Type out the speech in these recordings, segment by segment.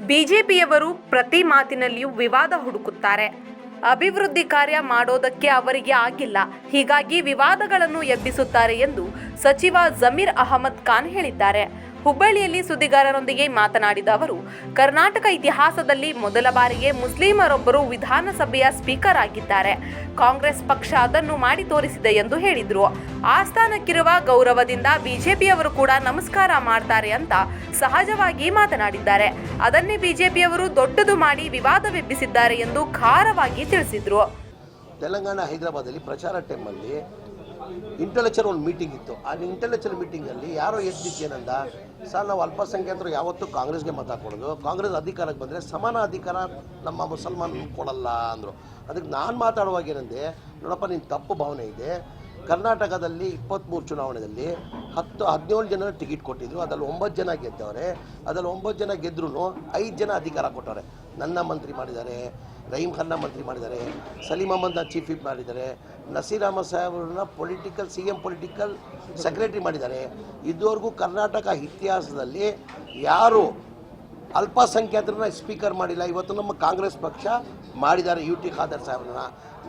ಬಿಜೆಪಿಯವರು ಪ್ರತಿ ಮಾತಿನಲ್ಲಿಯೂ ವಿವಾದ ಹುಡುಕುತ್ತಾರೆ. ಅಭಿವೃದ್ಧಿ ಕಾರ್ಯ ಮಾಡೋದಕ್ಕೆ ಅವರಿಗೆ ಆಗಿಲ್ಲ. ಹೀಗಾಗಿ ವಿವಾದಗಳನ್ನು ಎಬ್ಬಿಸುತ್ತಾರೆ ಎಂದು ಸಚಿವ ಜಮೀರ್ ಅಹಮದ್ ಖಾನ್ ಹೇಳಿದ್ದಾರೆ. ಹುಬ್ಬಳ್ಳಿಯಲ್ಲಿ ಸುದ್ದಿಗಾರರೊಂದಿಗೆ ಮಾತನಾಡಿದ ಅವರು, ಕರ್ನಾಟಕ ಇತಿಹಾಸದಲ್ಲಿ ಮೊದಲ ಬಾರಿಗೆ ಮುಸ್ಲಿಮರೊಬ್ಬರು ವಿಧಾನಸಭೆಯ ಸ್ಪೀಕರ್ ಆಗಿದ್ದಾರೆ. ಕಾಂಗ್ರೆಸ್ ಪಕ್ಷ ಅದನ್ನು ಮಾಡಿ ತೋರಿಸಿದೆ ಎಂದು ಹೇಳಿದರು. ಆಸ್ಥಾನಕ್ಕಿರುವ ಗೌರವದಿಂದ ಬಿಜೆಪಿಯವರು ಕೂಡ ನಮಸ್ಕಾರ ಮಾಡ್ತಾರೆ ಅಂತ ಸಹಜವಾಗಿ ಮಾತನಾಡಿದ್ದಾರೆ. ಅದನ್ನೇ ಬಿಜೆಪಿಯವರು ದೊಡ್ಡದು ಮಾಡಿ ವಿವಾದವೆಬ್ಬಿಸಿದ್ದಾರೆ ಎಂದು ಖಾರವಾಗಿ ತಿಳಿಸಿದರು. ತೆಲಂಗಾಣ ಹೈದರಾಬಾದಲ್ಲಿ ಪ್ರಚಾರ ಟೈಮಲ್ಲಿ ಇಂಟೆಲೆಕ್ಚರ್ ಒಂದು ಮೀಟಿಂಗ್ ಇತ್ತು. ಆ ಇಂಟೆಲೆಕ್ಚರ್ ಮೀಟಿಂಗಲ್ಲಿ ಯಾರೋ ಎದ್ದಿದ್ದೇನಂದ ಸರ್, ನಾವು ಅಲ್ಪಸಂಖ್ಯಾತರು ಯಾವತ್ತೂ ಕಾಂಗ್ರೆಸ್ಗೆ ಮತ ಕೊಡೋದು ಕಾಂಗ್ರೆಸ್ ಅಧಿಕಾರಕ್ಕೆ ಬಂದರೆ ಸಮಾನ ಅಧಿಕಾರ ನಮ್ಮ ಮುಸಲ್ಮಾನ್ ಕೊಡಲ್ಲ ಅಂದರು. ಅದಕ್ಕೆ ನಾನು ಮಾತಾಡುವಾಗ ಏನಂದೆ, ನೋಡಪ್ಪ ನಿನ್ನ ತಪ್ಪು ಭಾವನೆ ಇದೆ. ಕರ್ನಾಟಕದಲ್ಲಿ ಇಪ್ಪತ್ತ್ಮೂರು ಚುನಾವಣೆಯಲ್ಲಿ ಹತ್ತು, ಹದಿನೇಳು ಜನ ಟಿಕೆಟ್ ಕೊಟ್ಟಿದ್ರು, ಅದರಲ್ಲಿ ಒಂಬತ್ತು ಜನ ಗೆದ್ದವ್ರೆ. ಅದರಲ್ಲಿ ಒಂಬತ್ತು ಜನ ಗೆದ್ರೂ ಐದು ಜನ ಅಧಿಕಾರ ಕೊಟ್ಟವ್ರೆ. ನನ್ನ ಮಂತ್ರಿ ಮಾಡಿದ್ದಾರೆ ರಹೀಮ್ ಖನ್ನ ಮಂತ್ರಿ ಮಾಡಿದ್ದಾರೆ ಸಲೀಂ ಅಹಮದ್ನ ಚೀಫ್ ವಿಪ್ ಮಾಡಿದ್ದಾರೆ Naseer Ahmed ಸಾಹೇಬ್ರನ್ನ political C M political secretary ಮಾಡಿದ್ದಾರೆ. ಇದುವರೆಗೂ ಕರ್ನಾಟಕ ಇತಿಹಾಸದಲ್ಲಿ ಯಾರು ಅಲ್ಪಸಂಖ್ಯಾತರನ್ನ ಸ್ಪೀಕರ್ ಮಾಡಿಲ್ಲ. ಇವತ್ತು ನಮ್ಮ ಕಾಂಗ್ರೆಸ್ ಪಕ್ಷ ಮಾಡಿದ್ದಾರೆ ಯು ಟಿ ಖಾದರ್ ಸಾಹೇಬ್ರನ್ನ.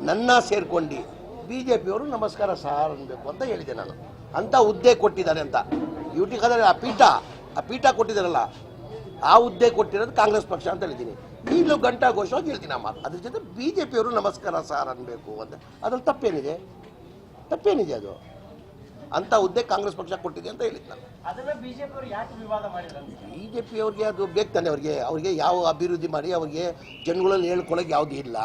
ನನ್ನ ಸೇರ್ಕೊಂಡು ಬಿ ಜೆ ಪಿಯವರು ನಮಸ್ಕಾರ ಸಾರ್ ಅನ್ಬೇಕು ಅಂತ ಹೇಳಿದೆ ನಾನು. ಅಂತ ಹುದ್ದೆ ಕೊಟ್ಟಿದ್ದಾರೆ ಅಂತ. ಖಾದರ್ ಆ ಪೀಠ ಆ ಪೀಠ ಕೊಟ್ಟಿದ್ದಾರಲ್ಲ ಆ ಹುದ್ದೆ ಕೊಟ್ಟಿರೋದು ಕಾಂಗ್ರೆಸ್ ಪಕ್ಷ ಅಂತ ಹೇಳಿದ್ದೀನಿ. ಈಗಲೂ ಗಂಟಾ ಘೋಷವಾಗಿ ಹೇಳ್ತೀನಿ ಆ ಮಾತು. ಅದ್ರ ಜೊತೆ ಬಿ ಜೆ ಪಿಯವರು ನಮಸ್ಕಾರ ಸಾರ್ ಅನ್ಬೇಕು ಅಂತ. ಅದ್ರಲ್ಲಿ ತಪ್ಪೇನಿದೆ? ತಪ್ಪೇನಿದೆ ಅದು? ಅಂತ ಹುದ್ದೆ ಕಾಂಗ್ರೆಸ್ ಪಕ್ಷ ಕೊಟ್ಟಿದೆ ಅಂತ ಹೇಳಿದ್ ನಾನು. ಬಿ ಜೆ ಪಿ ಅವ್ರಿಗೆ ಅದು ಬೇಕು ತಾನೆ ಅವ್ರಿಗೆ. ಅವ್ರಿಗೆ ಯಾವ ಅಭಿವೃದ್ಧಿ ಮಾಡಿ ಅವ್ರಿಗೆ ಜನಗಳಲ್ಲಿ ಹೇಳ್ಕೊಳಕ್ಕೆ ಯಾವುದೂ ಇಲ್ಲ.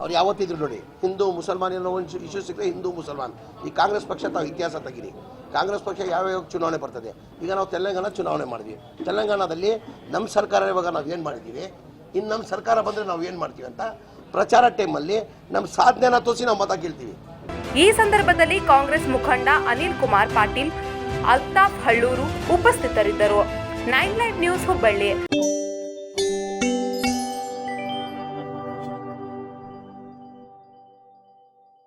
ಅವ್ರು ಯಾವತ್ತಿದ್ರು ನೋಡಿ, ಹಿಂದೂ ಮುಸಲ್ಮಾನ್ ಅನ್ನೋ ಒಂದು ಇಶ್ಯೂ ಸಿಕ್ಕರೆ ಹಿಂದೂ ಮುಸಲ್ಮಾನ್. ಈ ಕಾಂಗ್ರೆಸ್ ಪಕ್ಷ ತಾವು ಇತಿಹಾಸ ತೆಗೀರಿ. ಕಾಂಗ್ರೆಸ್ ಪಕ್ಷ ಯಾವ್ಯಾವ ಚುನಾವಣೆ ಬರ್ತದೆ? ಈಗ ನಾವು ತೆಲಂಗಾಣ ಚುನಾವಣೆ ಮಾಡಿದ್ವಿ. ತೆಲಂಗಾಣದಲ್ಲಿ ನಮ್ಮ ಸರ್ಕಾರ ಇವಾಗ ನಾವು ಏನು ಮಾಡಿದ್ದೀವಿ? ಇನ್ನು ನಮ್ಮ ಸರ್ಕಾರ ಬಂದರೆ ನಾವು ಏನು ಮಾಡ್ತೀವಿ ಅಂತ ಪ್ರಚಾರ ಟೈಮಲ್ಲಿ ನಮ್ಮ ಸಾಧನೆನ ತೋರಿಸಿ ನಾವು ಮತ ಕೇಳ್ತೀವಿ ಈ ಸಂದರ್ಭದಲ್ಲಿ ಕಾಂಗ್ರೆಸ್ ಮುಖಂಡ ಅನಿಲ್ ಕುಮಾರ್ ಪಾಟೀಲ್, ಅಲ್ತಾಫ್ ಹಳ್ಳೂರು ಉಪಸ್ಥಿತರಿದ್ದರು. Nine live news Hubballi.